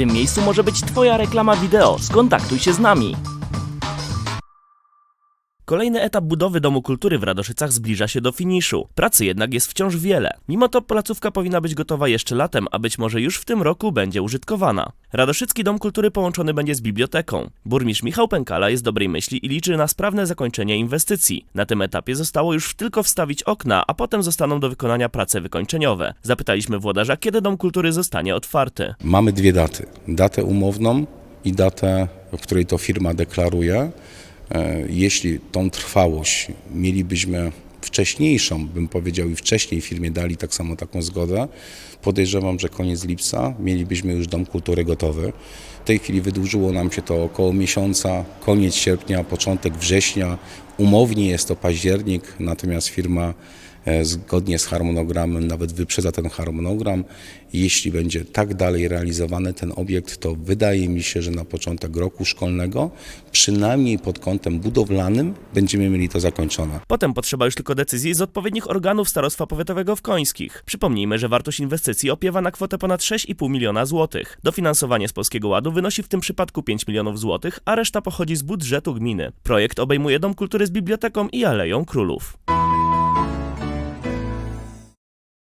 tym miejscu może być Twoja reklama wideo. Skontaktuj się z nami. Kolejny etap budowy Domu Kultury w Radoszycach zbliża się do finiszu. Pracy jednak jest wciąż wiele. Mimo to placówka powinna być gotowa jeszcze latem, a być może już w tym roku będzie użytkowana. Radoszycki Dom Kultury połączony będzie z biblioteką. Burmistrz Michał Pękala jest dobrej myśli i liczy na sprawne zakończenie inwestycji. Na tym etapie zostało już tylko wstawić okna, a potem zostaną do wykonania prace wykończeniowe. Zapytaliśmy włodarza, kiedy Dom Kultury zostanie otwarty. Mamy dwie daty. Datę umowną i datę, w której to firma deklaruje. E, Jeśli tą trwałość mielibyśmy wcześniejszą, bym powiedział i wcześniej firmie dali tak samo taką zgodę, podejrzewam, że koniec lipca mielibyśmy już dom kultury gotowy. W tej chwili wydłużyło nam się to około miesiąca, koniec sierpnia, początek września. Umownie jest to październik, natomiast firma e, zgodnie z harmonogramem nawet wyprzedza ten harmonogram. Jeśli będzie tak dalej realizowany ten obiekt, to wydaje mi się, że na początek roku szkolnego, przynajmniej pod kątem budowlanym, będziemy mieli to zakończone. Potem potrzeba już tylko decyzji z odpowiednich organów Starostwa Powiatowego w Końskich. Przypomnijmy, że wartość inwestycji opiewa na kwotę ponad 6,5 miliona złotych. Dofinansowanie z Polskiego Ładu wynosi w tym przypadku 5 milionów złotych, a reszta pochodzi z budżetu gminy. Projekt obejmuje Dom Kultury z biblioteką i Aleją Królów.